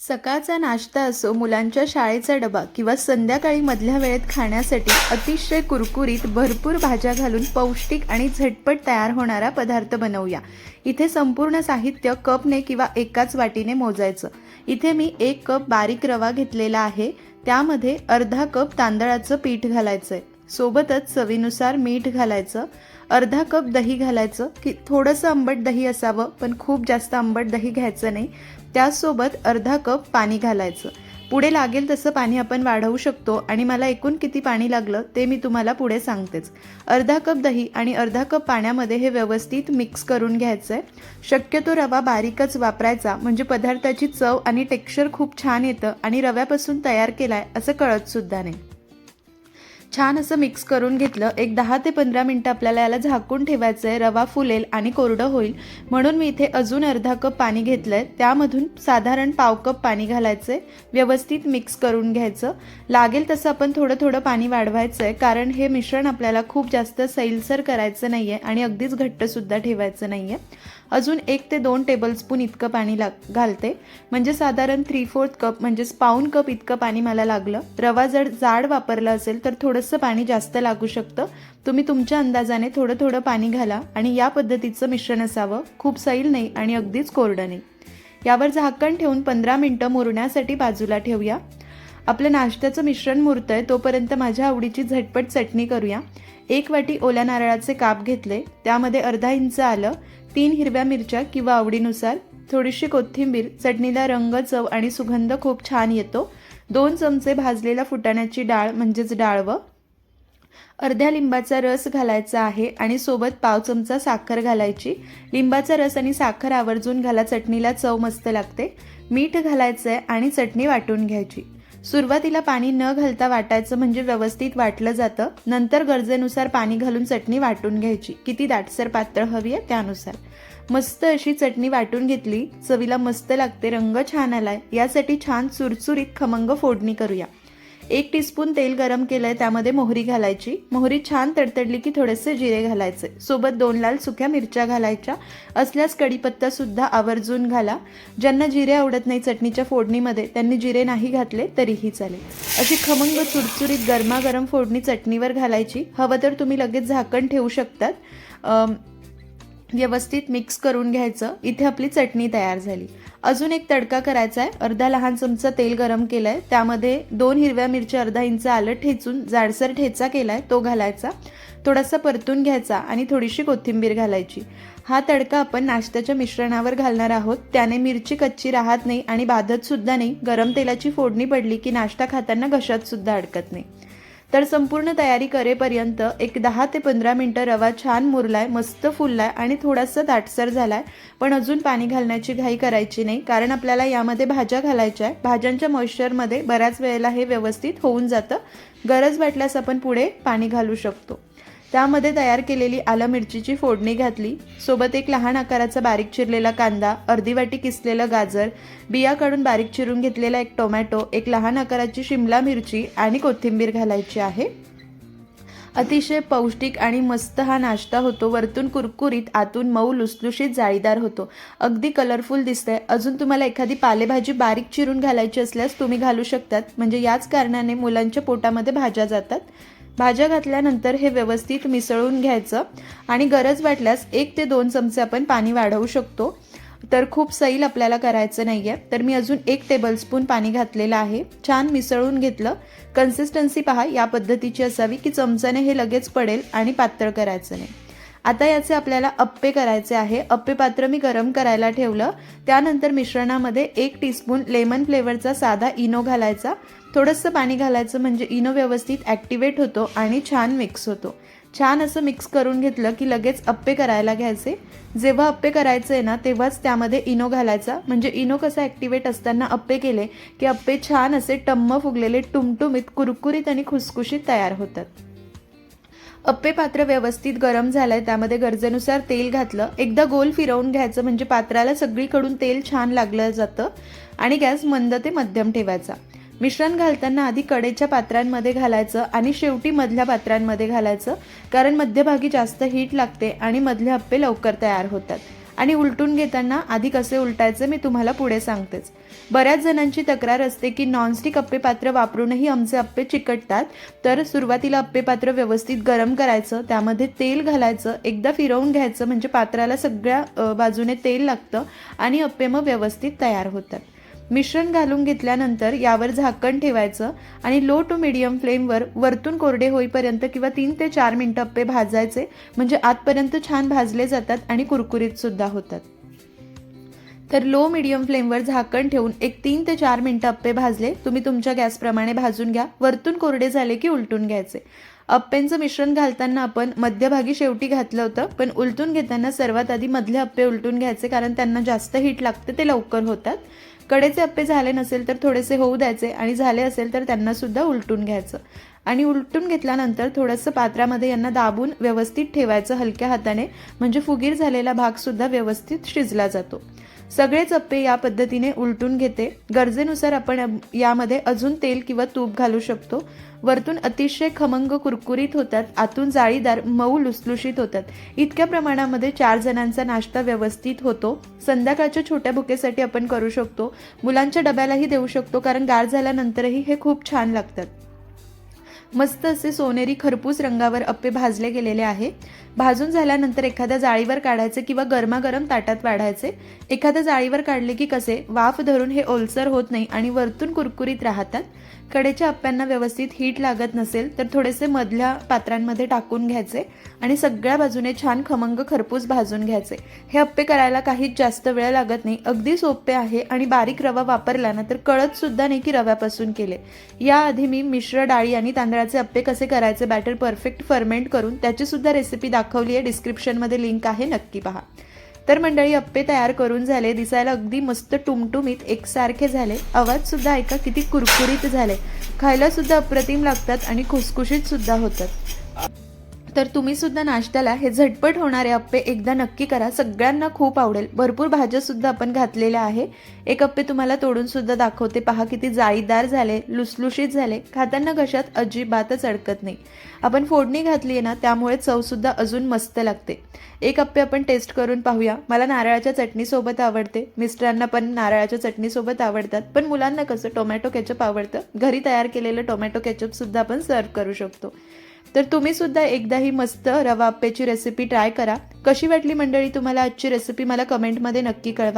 सकाळचा नाश्ता असो मुलांच्या शाळेचा डबा किंवा संध्याकाळी मधल्या वेळेत खाण्यासाठी अतिशय कुरकुरीत भरपूर भाज्या घालून पौष्टिक आणि झटपट तयार होणारा पदार्थ बनवूया. इथे संपूर्ण साहित्य कपने किंवा एकाच वाटीने मोजायचं. इथे मी एक कप बारीक रवा घेतलेला आहे. त्यामध्ये अर्धा कप तांदळाचं पीठ घालायचं आहे सोबतच चवीनुसार मीठ घालायचं अर्धा कप दही घालायचं की थोडंसं आंबट दही असावं पण खूप जास्त आंबट दही घ्यायचं नाही. त्याचसोबत अर्धा कप पाणी घालायचं. पुढे लागेल तसं पाणी आपण वाढवू शकतो आणि मला एकूण किती पाणी लागलं ते मी तुम्हाला पुढे सांगतेच. अर्धा कप दही आणि अर्धा कप पाण्यामध्ये हे व्यवस्थित मिक्स करून घ्यायचं आहे शक्यतो रवा बारीकच वापरायचा म्हणजे पदार्थाची चव आणि टेक्स्चर खूप छान येतं आणि रव्यापासून तयार केला आहे असं कळतसुद्धा नाही. छान असं मिक्स करून घेतलं. एक दहा ते पंधरा मिनटं आपल्याला याला झाकून ठेवायचं आहे रवा फुलेल आणि कोरडं होईल. म्हणून मी इथे अजून अर्धा कप पाणी घेतलं आहे त्यामधून साधारण पाव कप पाणी घालायचं आहे व्यवस्थित मिक्स करून घ्यायचं. लागेल तसं आपण थोडं थोडं पाणी वाढवायचं आहे कारण हे मिश्रण आपल्याला खूप जास्त सैलसर करायचं नाही आहे आणि अगदीच घट्टसुद्धा ठेवायचं नाही आहे अजून एक ते दोन टेबलस्पून इतकं पाणी लाग घालते. म्हणजे साधारण थ्री फोर्थ कप म्हणजेच पाऊन कप इतकं पाणी मला लागलं. रवा जर जाड वापरला असेल तर थोडंसं पाणी जास्त लागू शकतं. तुम्ही तुमच्या अंदाजाने थोडं थोडं पाणी घाला आणि या पद्धतीचं मिश्रण असावं. खूप सैल नाही आणि अगदीच कोरडं नाही. यावर झाकण ठेवून पंधरा मिनटं मुरण्यासाठी बाजूला ठेवूया. आपलं नाश्त्याचं मिश्रण मुरतं आहे तोपर्यंत माझ्या आवडीची झटपट चटणी करूया. एक वाटी ओल्या नारळाचे काप घेतले. त्यामध्ये अर्धा इंच आलं. तीन हिरव्या मिरच्या किंवा आवडीनुसार थोडीशी कोथिंबीर चटणीला रंग चव आणि सुगंध खूप छान येतो. दोन चमचे भाजलेला फुटाण्याची डाळ म्हणजेच डाळवं अर्ध्या लिंबाचा रस घालायचा आहे आणि सोबत पाव चमचा साखर घालायची. लिंबाचा रस आणि साखर आवर्जून घाला चटणीला चव मस्त लागते. मीठ घालायचं आहे आणि चटणी वाटून घ्यायची. सुरुवातीला पाणी न घालता वाटायचं म्हणजे व्यवस्थित वाटलं जातं. नंतर गरजेनुसार पाणी घालून चटणी वाटून घ्यायची. किती दाटसर पातळ हवी आहे त्यानुसार. मस्त अशी चटणी वाटून घेतली. चवीला मस्त लागते. रंग छान आलाय. यासाठी छान चुरचुरीत खमंग फोडणी करूया. एक टीस्पून तेल गरम केलं आहे त्यामध्ये मोहरी घालायची. मोहरी छान तडतडली की थोडेसे जिरे घालायचे. सोबत दोन लाल सुक्या मिरच्या घालायच्या. असल्यास कढीपत्तासुद्धा आवर्जून घाला. ज्यांना जिरे आवडत नाही चटणीच्या फोडणीमध्ये त्यांनी जिरे नाही घातले तरीही चालेल. अशी खमंग चुरचुरीत गरमागरम फोडणी चटणीवर घालायची. हवं तर तुम्ही लगेच झाकण ठेवू शकतात. व्यवस्थित मिक्स करून घ्यायचं. इथे आपली चटणी तयार झाली. अजून एक तडका करायचा आहे. अर्धा लहान चमचा तेल गरम केलं आहे त्यामध्ये दोन हिरव्या मिरच्या अर्धा इंच आलं ठेचून जाडसर ठेचा केला आहे तो घालायचा. थोडासा परतून घ्यायचा आणि थोडीशी कोथिंबीर घालायची. हा तडका आपण नाश्त्याच्या मिश्रणावर घालणार आहोत. त्याने मिरची कच्ची राहत नाही आणि बाधत सुद्धा नाही. गरम तेलाची फोडणी पडली की नाश्ता खाताना घशात सुद्धा अडकत नाही. तर संपूर्ण तयारी करेपर्यंत एक दहा ते पंधरा मिनटं रवा छान मुरलाय मस्त फुललाय आणि थोडासा दाटसर झालाय. पण अजून पाणी घालण्याची घाई करायची नाही कारण आपल्याला यामध्ये भाज्या घालायच्या आहे भाज्यांच्या मॉइश्चरमध्ये बऱ्याच वेळेला हे व्यवस्थित होऊन जातं. गरज वाटल्यास आपण पुढे पाणी घालू शकतो. त्यामध्ये तयार केलेली आलं मिरचीची फोडणी घातली सोबत एक लहान आकाराचा बारीक चिरलेला कांदा अर्धी वाटी किसलेलं गाजर बिया काढून बारीक चिरून घेतलेला एक टोमॅटो एक लहान आकाराची शिमला मिरची आणि कोथिंबीर घालायची आहे. अतिशय पौष्टिक आणि मस्त हा नाश्ता होतो. वरतून कुरकुरीत आतून मऊ लुसलुशीत जाळीदार होतो. अगदी कलरफुल दिसतंय. अजून तुम्हाला एखादी पालेभाजी बारीक चिरून घालायची असल्यास तुम्ही घालू शकतात. म्हणजे याच कारणाने मुलांच्या पोटामध्ये भाज्या जातात. भाज्या घातल्यानंतर हे व्यवस्थित मिसळून घ्यायचं आणि गरज वाटल्यास एक ते दोन चमचे आपण पाणी वाढवू शकतो. तर खूप सैल आपल्याला करायचं नाही आहे तर मी अजून एक टेबलस्पून पाणी घातलेलं आहे. छान मिसळून घेतलं. कन्सिस्टन्सी पहा या पद्धतीची असावी की चमच्याने हे लगेच पडेल आणि पातळ करायचं नाही. आता याचे आपल्याला अप्पे करायचे आहे. अप्पे पात्र मी गरम करायला ठेवलं. त्यानंतर मिश्रणामध्ये एक टीस्पून लेमन फ्लेवरचा साधा इनो घालायचा. थोडंसं पाणी घालायचं म्हणजे इनो व्यवस्थित ॲक्टिवेट होतो आणि छान मिक्स होतो. छान असं मिक्स करून घेतलं की लगेच अप्पे करायला घ्यायचे. जेव्हा अप्पे करायचे आहे ना तेव्हाच त्यामध्ये इनो घालायचा. म्हणजे इनो कसं ॲक्टिवेट असताना अप्पे केले की अप्पे छान असे टम्म फुगलेले टुमटुमीत कुरकुरीत आणि खुसखुशीत तयार होतात. अप्पे पात्र व्यवस्थित गरम झालं आहे त्यामध्ये गरजेनुसार तेल घातलं. एकदा गोल फिरवून घ्यायचं म्हणजे पात्राला सगळीकडून तेल छान लागलं जातं आणि गॅस मंद ते मध्यम ठेवायचा. मिश्रण घालताना आधी कडेच्या पात्रांमध्ये घालायचं आणि शेवटी मधल्या पात्रांमध्ये घालायचं. कारण मध्यभागी जास्त हीट लागते आणि मधले अप्पे लवकर तयार होतात. आणि उलटून घेताना आधी कसे उलटायचे मी तुम्हाला पुढे सांगतेच. बऱ्याच जणांची तक्रार असते की नॉनस्टिक अप्पे पात्र वापरूनही आमचे अप्पे चिकटतात. तर सुरुवातीला अप्पे पात्र व्यवस्थित गरम करायचं त्यामध्ये तेल घालायचं एकदा फिरवून घ्यायचं म्हणजे पात्राला सगळ्या बाजूने तेल लागतं आणि अप्पे मग व्यवस्थित तयार होतात. मिश्रण घालून घेतल्यानंतर यावर झाकण ठेवायचं आणि लो टू मिडियम फ्लेमवर वरतून कोरडे होईपर्यंत किंवा तीन ते चार मिनटं अप्पे भाजायचे. म्हणजे आतपर्यंत छान भाजले जातात आणि कुरकुरीत सुद्धा होतात. तर लो मिडियम फ्लेमवर झाकण ठेवून एक तीन ते चार मिनटं अप्पे भाजले. तुम्ही तुमच्या गॅसप्रमाणे भाजून घ्या. वरतून कोरडे झाले की उलटून घ्यायचे. अप्प्यांचं मिश्रण घालताना आपण मध्यभागी शेवटी घातलं होतं पण उलटून घेताना सर्वात आधी मधले अप्पे उलटून घ्यायचे कारण त्यांना जास्त हीट लागते ते लवकर होतात. कडेचे अप्पे झाले नसेल तर थोडेसे होऊ द्यायचे आणि झाले असेल तर त्यांना सुद्धा उलटून घ्यायचं. आणि उलटून घेतल्यानंतर थोडंसं पात्रामध्ये यांना दाबून व्यवस्थित ठेवायचं हलक्या हाताने म्हणजे फुगीर झालेला भागसुद्धा व्यवस्थित शिजला जातो. सगळेच अप्पे या पद्धतीने उलटून घेते. गरजेनुसार आपण यामध्ये अजून तेल किंवा तूप घालू शकतो. वरतून अतिशय खमंग कुरकुरीत होतात. आतून जाळीदार मऊ लुसलुशीत होतात. इतक्या प्रमाणामध्ये चार जणांचा नाश्ता व्यवस्थित होतो. संध्याकाळच्या छोट्या भुकेसाठी आपण करू शकतो. मुलांच्या डब्यालाही देऊ शकतो कारण गार झाल्यानंतरही हे खूप छान लागतात. मस्त असे सोनेरी खरपूस रंगावर अप्पे भाजले गेलेले आहे. भाजून झाल्यानंतर एखाद्या जाळीवर काढायचे किंवा गरमागरम ताटात वाढायचे. एखाद्या जाळीवर काढले की कसे? वाफ धरून हे ओलसर होत नाही आणि वरतून कुरकुरीत राहतात. कडेच्या अप्प्यांना व्यवस्थित हीट लागत नसेल तर थोडेसे मधल्या पात्रांमध्ये टाकून घ्यायचे आणि सगळ्या बाजूने छान खमंग खरपूस भाजून घ्यायचे. हे अप्पे करायला काहीच जास्त वेळ लागत नाही. अगदी सोपे आहे आणि बारीक रवा वापरला ना तर कळत सुद्धा नाही की रव्यापासून केले. याआधी मी मिश्र डाळी आणि तांदळाचे अप्पे कसे करायचे बॅटर परफेक्ट फर्मेंट करून त्याची सुद्धा रेसिपी दाखवली आहे. डिस्क्रिप्शनमध्ये लिंक आहे नक्की पहा. तर मंडळी अप्पे तयार करून झाले दिसायला अगदी मस्त टुमटुमीत एकसारखे झाले. आवाज सुद्धा ऐका किती कुरकुरीत झाले. खायला सुद्धा अप्रतिम लागतात आणि खुसखुशीत सुद्धा होतात. तर तुम्ही सुद्धा नाश्त्याला हे झटपट होणारे अप्पे एकदा नक्की करा. सगळ्यांना खूप आवडेल. भरपूर भाज्या सुद्धा आपण घातलेल्या आहे. एक अप्पे तुम्हाला तोडून सुद्धा दाखवते. पहा किती जाळीदार झाले लुसलुशीत झाले. खाताना कशात अजिबातच अडकत नाही. आपण फोडणी घातली आहे ना त्यामुळे चवसुद्धा अजून मस्त लागते. एक अप्पे आपण टेस्ट करून पाहूया. मला नारळाच्या चटणीसोबत आवडते. मिस्टरांना पण नारळाच्या चटणीसोबत आवडतात. पण मुलांना कसं टोमॅटो केचप आवडतं. घरी तयार केलेलं टोमॅटो केचपसुद्धा आपण सर्व करू शकतो. तर तुम्ही सुद्धा एकदा ही मस्त रवा आप्प्याची रेसिपी ट्राय करा. कशी वाटली मंडळी तुम्हाला आजची रेसिपी मला कमेंटमध्ये नक्की कळवा.